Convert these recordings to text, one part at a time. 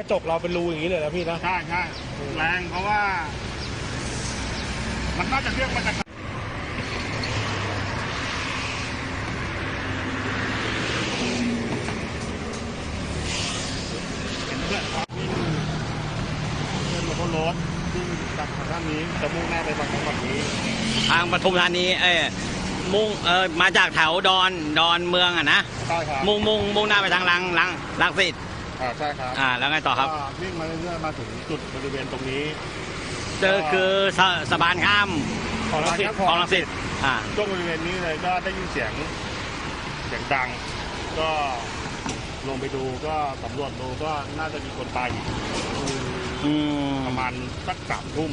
กระจกเราเป็นรูอย่างนี้เลยนะพี่นะ ใช่ใช่แรงเพราะว่า มันน่าจะเรียกมาจากเห็นเพื่อนครับวิ่งเพื่อนมาบนรถวิ่งจากทางด้านนี้จะมุ่งหน้าไปบางจังหวัดนี้ ทางปทุมธานีเอ้ยมุ่งเออมาจากแถวดอนดอนเมืองอะนะ ใช่ครับ มุ่งมุ่งมุ่งหน้าไปทางลังลังลังสิต อ่าใช่ครับอ่าแล้วไงต่อครับ ก็วิ่งมาเรื่อยๆมาถึงจุดบริเวณตรงนี้เจอคือสะสะพานข้ามของรังสิตของลังสิตอ่า ช่วงบริเวณนี้เลยก็ได้ยินเสียงเสียงดัง ก็ลงไปดูก็สำรวจดูก็น่าจะมีคนตายอยู่อืมประมาณสักสามทุ่ม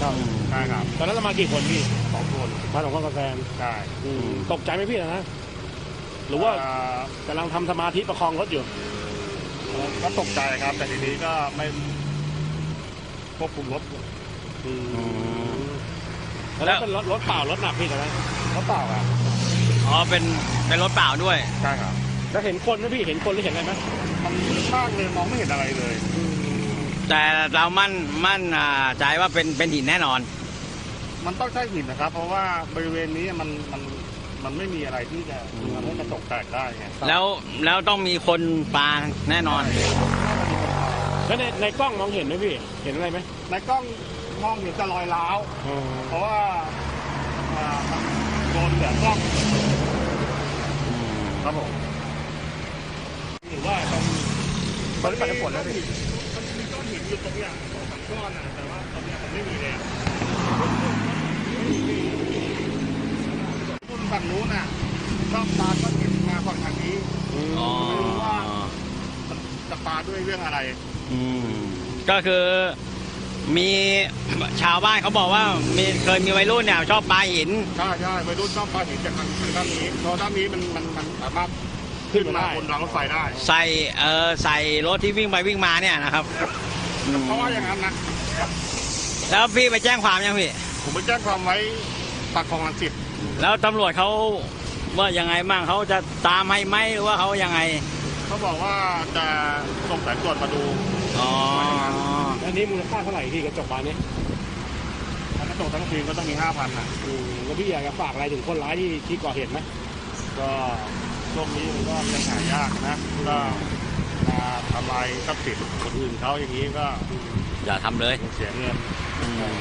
ครับใช่ครับตอนนั้นเรามากี่คนพี่สองคนมาสองคนกับแฟนใช่ตกใจไหมพี่นะ หรือว่าเอ่อกำลังทำสมาธิประคองรถอยู่ ก็ตกใจครับ แต่ทีนี้ก็ไม่ควบคุมรถอืมแล้วเป็นรถรถเปล่ารถหนักพี่ตอนนั้นรถเปล่าครับอ๋อเป็นเป็นรถเปล่าด้วย ใช่ครับ แล้วเห็นคนไหมพี่เห็นคนหรือเห็นอะไรไหมมันมืดมากเลยมองไม่เห็นอะไรเลย แต่เรามั่นมั่นอ่าใจว่าเป็นเป็นหินแน่นอน มันต้องใช่หินนะครับ เพราะว่าบริเวณนี้มันมัน มันไม่มีอะไรที่จะทำให้กระจกแตกได้ไงแล้วแล้วต้องมีคนปลาแน่นอน แล้วในในกล้องมองเห็นไหมพี่ เห็นอะไรไหมในกล้องมองเห็นแต่รอยร้าวเพราะว่าอ่ามันโดนเหลือกล้องครับผมหรือว่าตรงตอนนี้ปัดน้ำฝนแล้วดิมันมีก้อนหินอยู่ตรงเนี้ยสองสามก้อนนะแต่ว่าตอนเนี้ยมันไม่มีเลยอะ รุ่นฝั่งนู้นน่ะชอบปาก้อนหินมาฝั่งทางนี้อ๋อมันจะปาด้วยเรื่องอะไร อืมก็คือมีชาวบ้านเขาบอกว่ามีเคยมีวัยรุ่นเนี่ยชอบปลาหิน ใช่ใช่วัยรุ่นชอบปาหินจากทางทางด้านนี้เพราะด้านนี้มันมันมันสามารถขึ้นมาบนรางรถไฟได้ ใส่เออใส่รถที่วิ่งไปวิ่งมาเนี่ยนะครับอืมเพราะว่าอย่างนั้นนะแล้วพี่ไปแจ้งความยังพี่ ผมไปแจ้งความไว้ปากคลองลังสิต แล้วตำรวจเขาว่ายังไงบ้างเขาจะตามให้ไหมหรือว่าเขายังไง เขาบอกว่าจะส่งสายตรวจมาดูอ๋ออันนี้มูลค่าเท่าไหร่พี่กระจกบานนี้ถ้ากระจกทั้งทีมก็ต้องมีห้าพันนะอืมแล้วพี่อยากจะฝากอะไรถึงคนร้ายที่ที่ก่อเหตุไหมก็ช่วงนี้มันก็ยังหายากนะก็มาทำลายทรัพย์สินคนอื่นเขาอย่างนี้ก็อย่าทำเลย เสียเงินอืมแล้ว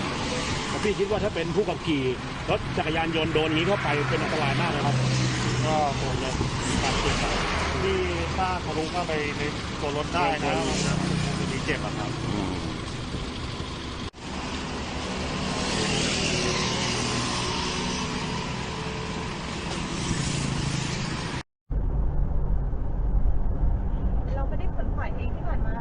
พี่คิดว่าถ้าเป็นผู้ขับขี่รถจักรยานยนต์โดนนี้เข้าไปเป็นอันตรายมากเลยครับ ก็ผมเลยบาดเจ็บที่ป้าทะลุเข้าไปในตัวรถได้นะครับมีเจ็บอะครับ เราไม่ได้ขนฝ่ายเองที่ผ่านมา